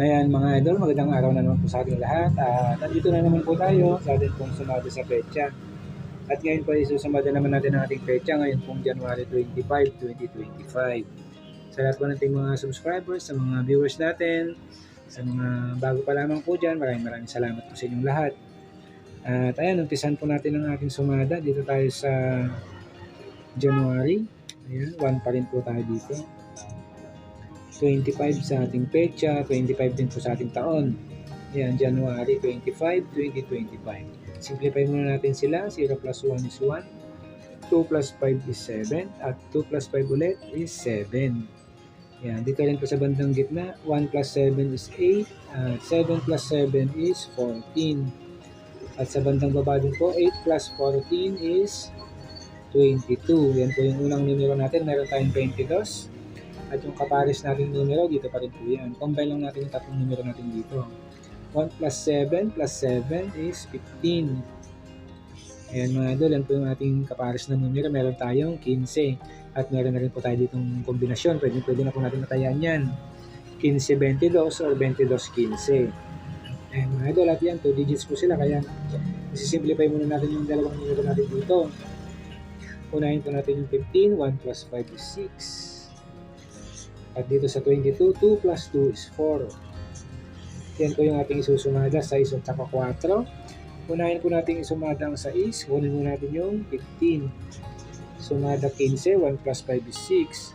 Ayan mga idol, magandang araw na naman po sa ating lahat. At nandito na naman po tayo sa ating pong sumada sa petsa. At ngayon po isusumada naman natin ang ating petsa ngayon pong January 25, 2025. Sa lahat po nating mga subscribers, sa mga viewers natin, sa mga bago pa lamang po dyan, maraming maraming salamat po sa inyong lahat. At ayan, umpisan po natin ang ating sumada. Dito tayo sa January. Ayan, 1 pa rin po tayo dito. 25 sa ating petsa, 25 din po sa ating taon. Ayan, January 25, 2025. Simplify muna natin sila. 0 plus 1 is 1. 2 plus 5 is 7. At 2 plus 5 ulit is 7. Ayan, dito rin po sa bandang gitna. 1 plus 7 is 8. At 7 plus 7 is 14. At sa bandang baba din po, 8 plus 14 is 22. Yan po yung unang numero natin. Meron tayong 22. At yung kapares nating numero, dito pa rin po yan. Combine lang natin yung tatlong numero natin dito. 1 plus 7 plus 7 is 15. Ayan mga idol, yan po yung ating kapares na numero. Meron tayong 15. At meron na rin po tayo ditong kombinasyon. Pwede, pwede na po natin matayan yan. 15-22 or 22-15. Ayan mga idol, at yan, 2 digits po sila. Kaya isisimplify muna natin yung dalawang numero natin dito. Unahin po natin yung 15. 1 plus 5 is 6. At dito sa 22, 2 plus 2 is 4. Yan po yung ating isusumada, 6 at saka 4. Unahin po natin isumada ang 6, kunin mo natin yung 15. Sumada 15, 1 plus 5 is 6.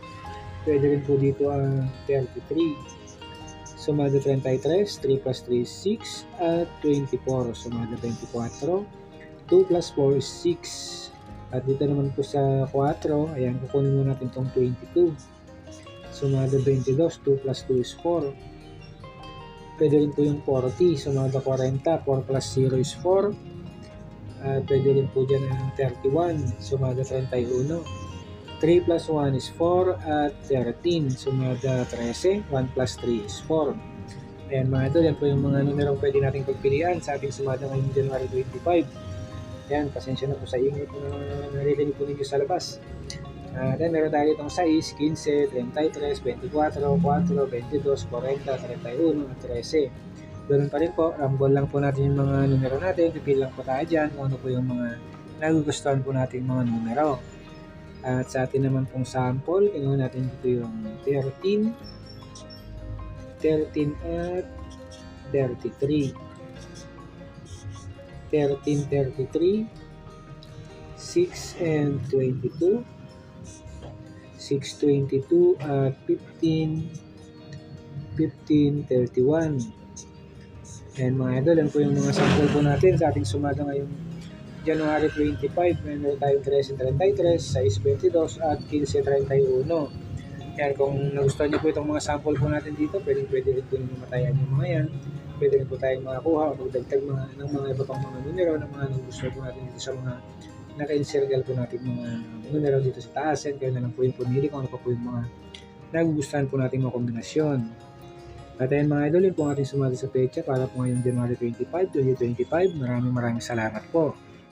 Pwede rin po dito ang 33. Sumada 33, 3 plus 3 is 6. At 24, sumada 24. 2 plus 4 is 6. At dito naman po sa 4, ayan, kukunin mo natin itong 22. Sumada 22, 2 plus 2 is 4. Pwede rin po yung 40, sumada 40, 4 plus 0 is 4. At pwede rin po dyan ang 31, sumada 31. 3 plus 1 is 4 at 13, sumada 13, 1 plus 3 is 4. Ayan mga ito, yan po yung mga numerong pwede nating pagpilian sa ating sumada ngayong January 25. Yan, pasensya na po sa ingay na naririnig po ninyo sa labas. Uh, then meron tayo itong 6, 15, 33, 24, 4, 22, 40, 31, at 13. Ganun pa rin po, rambol lang po natin yung mga numero natin, pipil lang po tayo dyan kung ano po yung mga nagugustuhan po natin mga numero. At sa atin naman pong sample, kinuha natin dito yung 13, 13 at 33. 13, 33, 6 and 22, 622 at 15 1531 and mga idol yan po yung mga sample po natin sa ating sumada ngayong January 25 meron tayong 1333 622 at 1531 yan kung nagustuhan niyo po itong mga sample po natin dito pwede pwede rin po ninyo yung mga yan. Pwede rin po tayong makakuha o magdagdag mga, ng mga iba pang mga numero ng mga nagustuhan po natin dito sa mga naka-encircle po natin mga numero dito sa taas and kayo na lang po yung pumili kung ano pa po yung mga nagugustuhan po natin mga kombinasyon. At ayun mga idol, yun po ang ating sumali sa pecha para po ngayong January 25, 2025. Maraming maraming salamat po.